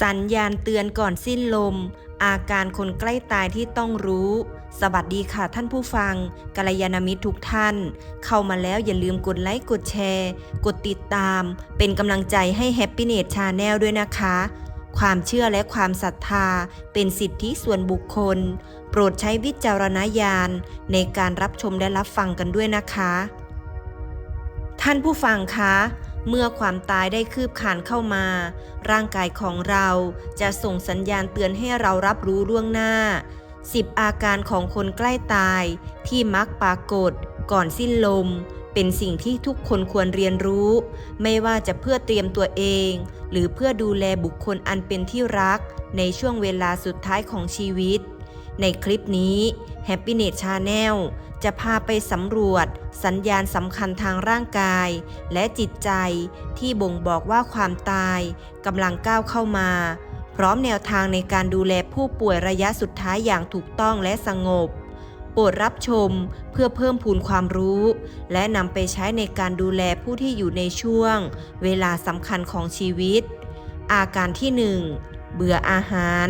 สัญญาณเตือนก่อนสิ้นลม อาการคนใกล้ตายที่ต้องรู้ สวัสดีค่ะท่านผู้ฟังกัลยาณมิตรทุกท่าน เข้ามาแล้วอย่าลืมกดไลค์กดแชร์ กดติดตาม เป็นกำลังใจให้ Happiness Channel ด้วยนะคะ ความเชื่อและความศรัทธา เป็นสิทธิส่วนบุคคล โปรดใช้วิจารณญาณ ในการรับชมและรับฟังกันด้วยนะคะ ท่านผู้ฟังคะ เมื่อความตายได้คืบคานเข้ามา ร่างกายของเราจะส่งสัญญาณเตือนให้เรารับรู้ล่วงหน้า 10 อาการของคนใกล้ตายที่มักปรากฏ ก่อนสิ้นลม เป็นสิ่งที่ทุกคนควรเรียนรู้ ไม่ว่าจะเพื่อเตรียมตัวเอง หรือเพื่อดูแลบุคคลอันเป็นที่รัก ในช่วงเวลาสุดท้ายของชีวิต ในคลิปนี้ Happiness Channel จะพาไปสำรวจ สัญญาณสำคัญทางร่างกาย และจิตใจที่บ่งบอกว่าความตายกำลังก้าวเข้ามา พร้อมแนวทางในการดูแลผู้ป่วยระยะสุดท้ายอย่างถูกต้องและสงบ โปรดรับชมเพื่อเพิ่มพูนความรู้ และนำไปใช้ในการดูแลผู้ที่อยู่ในช่วง เวลาสำคัญของชีวิต อาการที่ 1 เบื่ออาหาร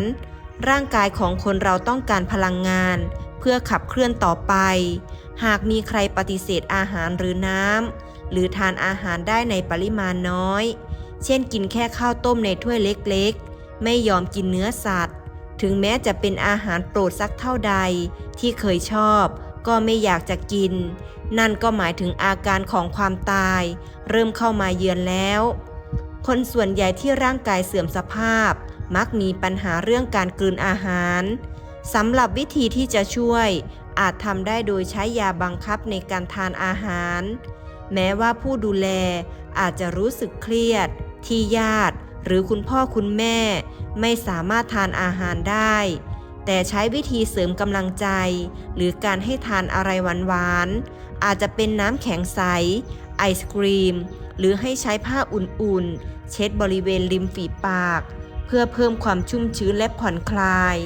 ร่างกายของคนเราต้องการพลังงาน เพื่อขับเคลื่อนต่อไป หากมีใครปฏิเสธอาหารหรือน้ำหรือทานอาหารได้ในปริมาณน้อย เช่นกินแค่ข้าวต้มในถ้วยเล็กๆ ไม่ยอมกินเนื้อสัตว์ ถึงแม้จะเป็นอาหารโปรดสักเท่าใดที่เคยชอบ ก็ไม่อยากจะกิน นั่นก็หมายถึงอาการของความตาย เริ่มเข้ามาเยือนแล้ว คนส่วนใหญ่ที่ร่างกายเสื่อมสภาพ มักมีปัญหาเรื่องการกลืนอาหาร สำหรับวิธีที่จะช่วย อาจทำได้โดยใช้ยาบังคับในการทานอาหาร แม้ว่าผู้ดูแลอาจจะรู้สึกเครียด ที่ญาติ หรือคุณพ่อคุณแม่ ไม่สามารถทานอาหารได้ แต่ใช้วิธีเสริมกำลังใจ หรือการให้ทานอะไรหวานๆอาจจะเป็นน้ำแข็งใส ไอศกรีม หรือให้ใช้ผ้าอุ่นๆ เช็ดบริเวณริมฝีปาก เพื่อเพิ่มความชุ่มชื้นและผ่อนคลาย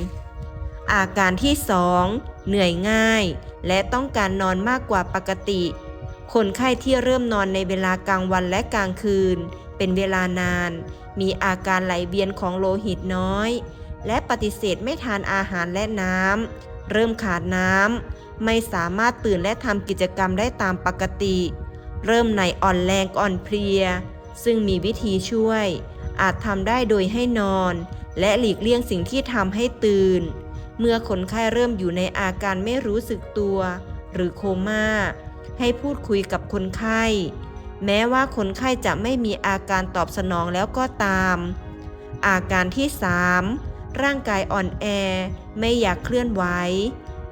อาการที่ 2 เหนื่อยง่าย และต้องการนอนมากกว่าปกติ คนไข้ที่เริ่มนอนในเวลากลางวันและกลางคืน เป็นเวลานาน มีอาการไหลเวียนของโลหิตน้อย และปฏิเสธไม่ทานอาหารและน้ำ เริ่มขาดน้ำ ไม่สามารถตื่นและทำกิจกรรมได้ตามปกติ เริ่มในอ่อนแรงอ่อนเพลีย ซึ่งมีวิธีช่วย อาจทำได้โดยให้นอน และหลีกเลี่ยงสิ่งที่ทำให้ตื่น เมื่อคนไข้เริ่มอยู่ในอาการไม่รู้สึกตัว หรือโคม่า ให้พูดคุยกับคนไข้ แม้ว่าคนไข้จะไม่มีอาการตอบสนองแล้วก็ตาม อาการที่ 3 ร่างกายอ่อนแอ ไม่อยากเคลื่อนไหว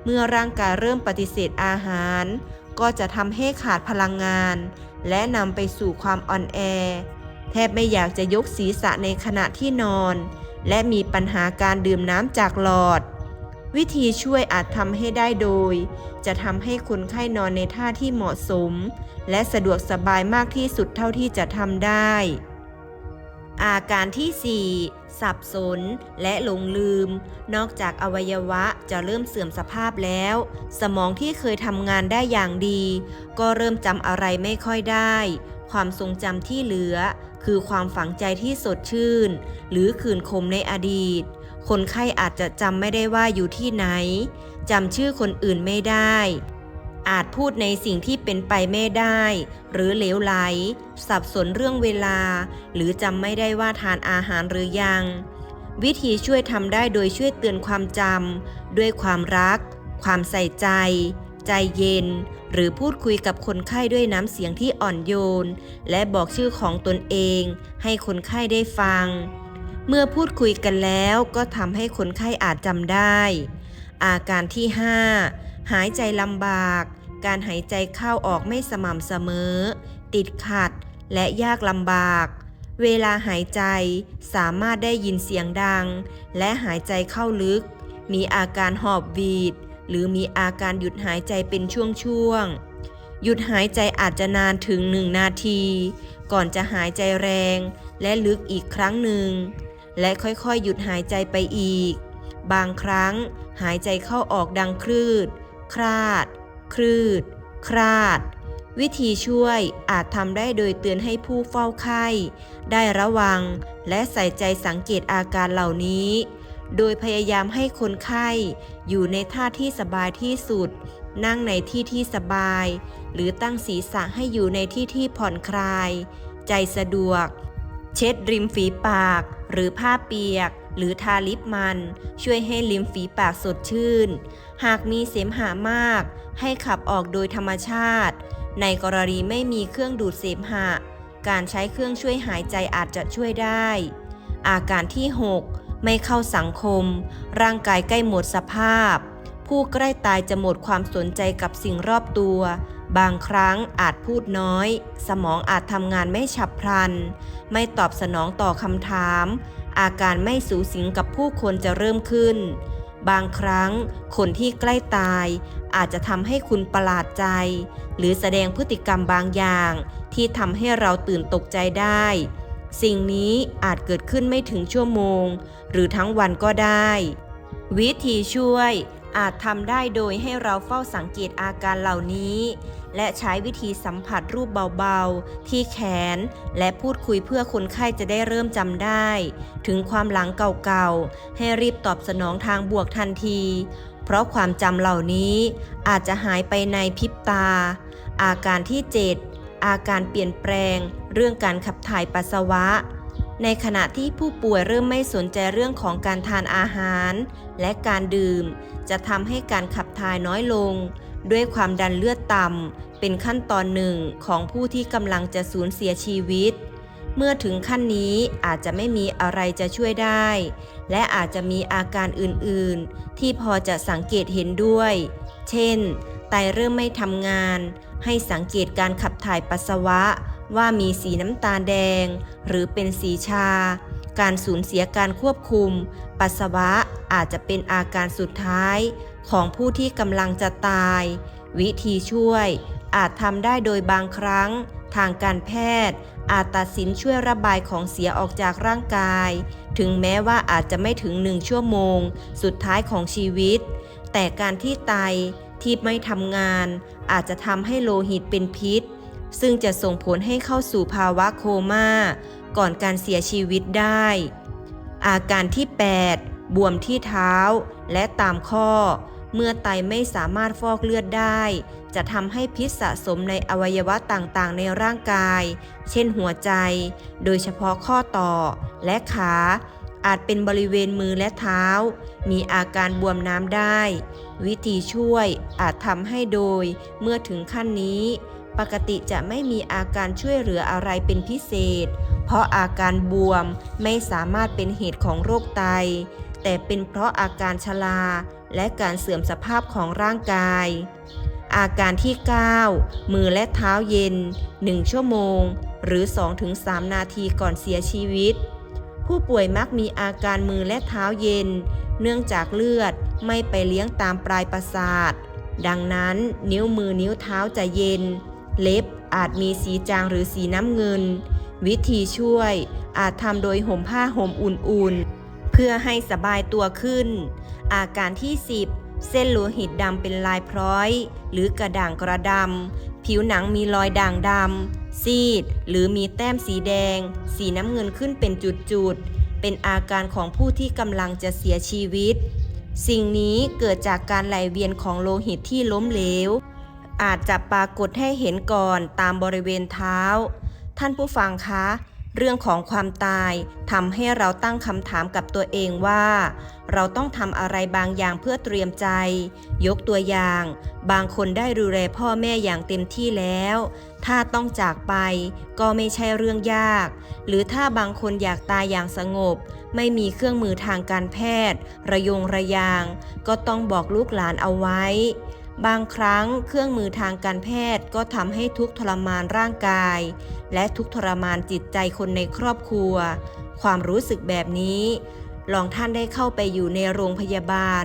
เมื่อร่างกายเริ่มปฏิเสธอาหาร ก็จะทำให้ขาดพลังงาน และนำไปสู่ความอ่อนแอ แทบไม่อยากจะยกศีรษะในขณะที่นอน และมีปัญหาการดื่มน้ำจากหลอด วิธีช่วยอาจทำให้ได้โดย จะทำให้คนไข้นอนในท่าที่เหมาะสม และสะดวกสบายมากที่สุดเท่าที่จะทำได้ อาการที่ 4 สับสน และหลงลืม นอกจากอวัยวะจะเริ่มเสื่อมสภาพแล้ว สมองที่เคยทำงานได้อย่างดี ก็เริ่มจำอะไรไม่ค่อยได้ ความทรงจำที่เหลือ คือความฝังใจที่สดชื่น หรือคืนคมในอดีต คนไข้อาจจะจำไม่ได้ว่าอยู่ที่ไหนจำชื่อคนอื่นไม่ได้ อาจพูดในสิ่งที่เป็นไปไม่ได้ หรือเหลวไหล สับสนเรื่องเวลา หรือจำไม่ได้ว่าทานอาหารหรือยัง วิธีช่วยทำได้โดยช่วยเตือนความจำด้วยความรัก ความใส่ใจ ใจเย็น หรือพูดคุยกับคนไข้ด้วยน้ำเสียงที่อ่อนโยน และบอกชื่อของตนเอง ให้คนไข้ได้ฟัง เมื่อพูดคุยกันแล้วก็ทำให้คนไข้อาจจำได้ อาการที่ 5 หายใจลำบาก การหายใจเข้าออกไม่สม่ำเสมอ ติดขัด และยากลำบาก เวลาหายใจสามารถได้ยินเสียงดัง และหายใจเข้าลึก มีอาการหอบวีด หรือมีอาการหยุดหายใจเป็นช่วงๆหยุดหายใจอาจจะนานถึงหนึ่งนาที ก่อนจะหายใจแรง และลึกอีกครั้งหนึ่ง และค่อยๆ หยุดหายใจไปอีก บางครั้งหายใจเข้าออกดังคลืดคราด คลืดคราด วิธีช่วยอาจทำได้โดยเตือนให้ผู้เฝ้าไข้ ได้ระวังและใส่ใจสังเกตอาการเหล่านี้ โดยพยายามให้คนไข้อยู่ในท่าที่สบายที่สุด นั่งในที่ที่สบาย หรือตั้งศีรษะให้อยู่ในที่ที่ผ่อนคลาย ใจสะดวก เช็ดริมฝีปาก หรือผ้าเปียก หรือทาลิปมัน ช่วยให้ริมฝีปากสดชื่น หากมีเสมหะมาก ให้ขับออกโดยธรรมชาติ ในกรณีไม่มีเครื่องดูดเสมหะ การใช้เครื่องช่วยหายใจอาจจะช่วยได้ อาการที่ 6 ไม่เข้าสังคม ร่างกายใกล้หมดสภาพ ผู้ใกล้ตายจะหมดความสนใจกับสิ่งรอบตัว บางครั้งอาจพูดน้อย สมองอาจทำงานไม่ฉับพลัน ไม่ตอบสนองต่อคำถาม อาการไม่สูสิงกับผู้คนจะเริ่มขึ้น บางครั้งคนที่ใกล้ตาย อาจจะทำให้คุณประหลาดใจ หรือแสดงพฤติกรรมบางอย่าง ที่ทำให้เราตื่นตกใจได้ สิ่งนี้อาจเกิดขึ้นไม่ถึงชั่วโมง หรือทั้งวันก็ได้ วิธีช่วย อาจทำได้โดยให้เราเฝ้าสังเกตอาการเหล่านี้ และใช้วิธีสัมผัสรูปเบาๆ ที่แขน และพูดคุยเพื่อคนไข้จะได้เริ่มจำได้ ถึงความหลังเก่าๆ ให้รีบตอบสนองทางบวกทันที เพราะความจำเหล่านี้อาจจะหายไปในพริบตา อาการที่ 7 อาการเปลี่ยนแปลง เรื่องการขับถ่ายปัสสาวะ ในขณะที่ผู้ป่วยเริ่มไม่สนใจเรื่องของการทานอาหาร และการดื่ม จะทำให้การขับถ่ายน้อยลง ด้วยความดันเลือดต่ำเป็นขั้นตอนหนึ่งของผู้ที่กำลังจะสูญเสียชีวิต เมื่อถึงขั้นนี้อาจจะไม่มีอะไรจะช่วยได้ และอาจจะมีอาการอื่นๆ ที่พอจะสังเกตเห็นด้วย เช่น ไตเริ่มไม่ทำงาน ให้สังเกตการขับถ่ายปัสสาวะ ว่ามีสีน้ำตาลแดง หรือเป็นสีชา การสูญเสียการควบคุม ปัสสาวะอาจจะเป็นอาการสุดท้ายของผู้ที่กำลังจะตาย วิธีช่วย อาจทำได้โดยบางครั้ง ทางการแพทย์ อาจตัดสินช่วยระบายของเสียออกจากร่างกาย ถึงแม้ว่าอาจจะไม่ถึงหนึ่งชั่วโมง สุดท้ายของชีวิต แต่การที่ไตที่ไม่ทำงาน อาจจะทำให้โลหิตเป็นพิษ ซึ่งจะส่งผลให้เข้าสู่ภาวะโคม่าก่อนการเสียชีวิตได้ อาการที่ 8 บวมที่เท้าและตามข้อ เมื่อไตไม่สามารถฟอกเลือดได้ จะทำให้พิษสะสมในอวัยวะต่างๆ ในร่างกาย เช่นหัวใจ โดยเฉพาะข้อต่อและขาอาจเป็นบริเวณมือและเท้า มีอาการบวมน้ำได้ วิธีช่วยอาจทำให้โดยเมื่อถึงขั้นนี้ ปกติจะไม่มีอาการช่วยเหลืออะไรเป็นพิเศษ เพราะอาการบวมไม่สามารถเป็นเหตุของโรคไต แต่เป็นเพราะอาการชราและการเสื่อมสภาพของร่างกาย อาการที่ 9 มือและเท้าเย็น 1 ชั่วโมง หรือ 2-3 นาทีก่อนเสียชีวิต ผู้ป่วยมักมีอาการมือและเท้าเย็น เนื่องจากเลือดไม่ไปเลี้ยงตามปลายประสาท ดังนั้นนิ้วมือนิ้วเท้าจะเย็น เล็บอาจมีสีจางหรือสีน้ำเงิน วิธีช่วยอาจทำโดยห่มผ้าห่มอุ่นๆ เพื่อให้สบายตัวขึ้น อาการที่ 10 เส้นโลหิตดำเป็นลายพร้อย หรือกระด่างกระดำผิวหนังมีรอยด่างดำซีด หรือมีแต้มสีแดง สีน้ำเงินขึ้นเป็นจุดๆ เป็นอาการของผู้ที่กำลังจะเสียชีวิต สิ่งนี้เกิดจากการไหลเวียนของโลหิตที่ล้มเหลว อาจจะปรากฏให้เห็นก่อนตามบริเวณเท้า ท่านผู้ฟังคะ เรื่องของความตายทำให้เราตั้งคำถามกับตัวเองว่า เราต้องทำอะไรบางอย่างเพื่อเตรียมใจ ยกตัวอย่าง บางคนได้ดูแลพ่อแม่อย่างเต็มที่แล้ว ถ้าต้องจากไปก็ไม่ใช่เรื่องยาก หรือถ้าบางคนอยากตายอย่างสงบ ไม่มีเครื่องมือทางการแพทย์ ระยงระยาง ก็ต้องบอกลูกหลานเอาไว้ บางครั้งเครื่องมือทางการแพทย์ก็ทำให้ทุกทรมานร่างกาย และทุกทรมานจิตใจคนในครอบครัว ความรู้สึกแบบนี้ ลองท่านได้เข้าไปอยู่ในโรงพยาบาล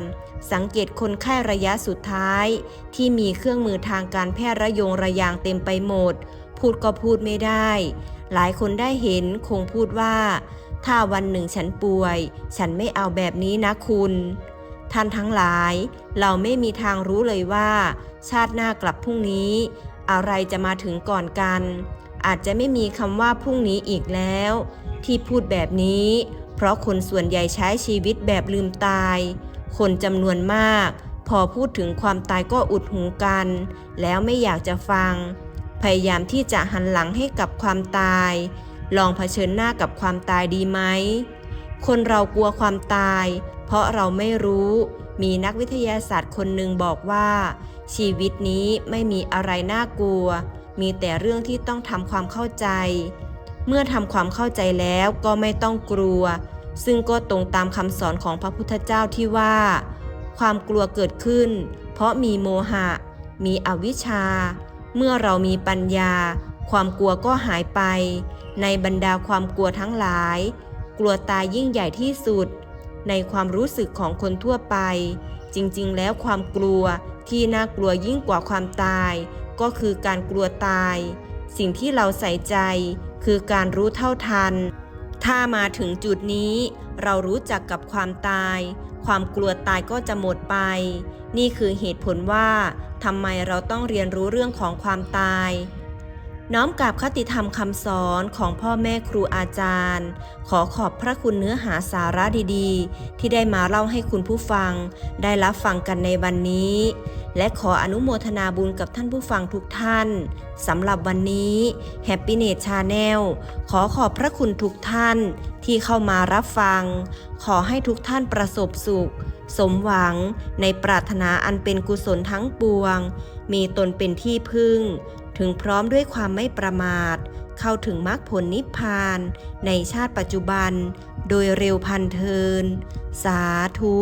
สังเกตคนไข้ระยะสุดท้าย ที่มีเครื่องมือทางการแพทย์ระยงระยางเต็มไปหมด พูดก็พูดไม่ได้ หลายคนได้เห็นคงพูดว่า ถ้าวันหนึ่งฉันป่วย ฉันไม่เอาแบบนี้นะคุณ ท่านทั้งหลาย เราไม่มีทางรู้เลยว่า ชาติหน้ากลับพรุ่งนี้ อะไรจะมาถึงก่อนกัน อาจจะไม่มีคำว่าพรุ่งนี้อีกแล้ว ที่พูดแบบนี้ เพราะคนส่วนใหญ่ใช้ชีวิตแบบลืมตาย คนจำนวนมาก พอพูดถึงความตายก็อุดหูกัน แล้วไม่อยากจะฟัง พยายามที่จะหันหลังให้กับความตาย ลองเผชิญหน้ากับความตายดีไหม คนเรากลัวความตาย เพราะเราไม่รู้ มีนักวิทยาศาสตร์คนหนึ่งบอกว่า ชีวิตนี้ไม่มีอะไรน่ากลัว มีแต่เรื่องที่ต้องทำความเข้าใจ เมื่อทำความเข้าใจแล้วก็ไม่ต้องกลัว ซึ่งก็ตรงตามคำสอนของพระพุทธเจ้าที่ว่า ความกลัวเกิดขึ้น เพราะมีโมหะ มีอวิชชา เมื่อเรามีปัญญา ความกลัวก็หายไป ในบรรดาความกลัวทั้งหลาย กลัวตายยิ่งใหญ่ที่สุด ในความรู้สึกของคนทั่วไป จริงๆ แล้วความกลัวที่น่ากลัวยิ่งกว่าความตาย ก็คือการกลัวตาย สิ่งที่เราใส่ใจคือการรู้เท่าทัน ถ้ามาถึงจุดนี้ เรารู้จักกับความตาย ความกลัวตายก็จะหมดไป นี่คือเหตุผลว่าทำไมเราต้องเรียนรู้เรื่องของความตาย น้อมกับคติธรรมคำสอนของพ่อแม่ครูอาจารย์ ขอขอบพระคุณเนื้อหาสาระดีๆ ที่ได้มาเล่าให้คุณผู้ฟัง ได้รับฟังกันในวันนี้ และขออนุโมทนาบุญกับท่านผู้ฟังทุกท่านสำหรับวันนี้ Happiness Channel ขอขอบพระคุณทุกท่านที่เข้ามารับฟัง ขอให้ทุกท่านประสบสุข สมหวังในปรารถนาอันเป็นกุศลทั้งปวง มีตนเป็นที่พึ่ง ถึงพร้อมด้วยความไม่ประมาท เข้าถึงมรรคผลนิพพาน ในชาติปัจจุบัน โดยเร็วพันเทิน สาธุ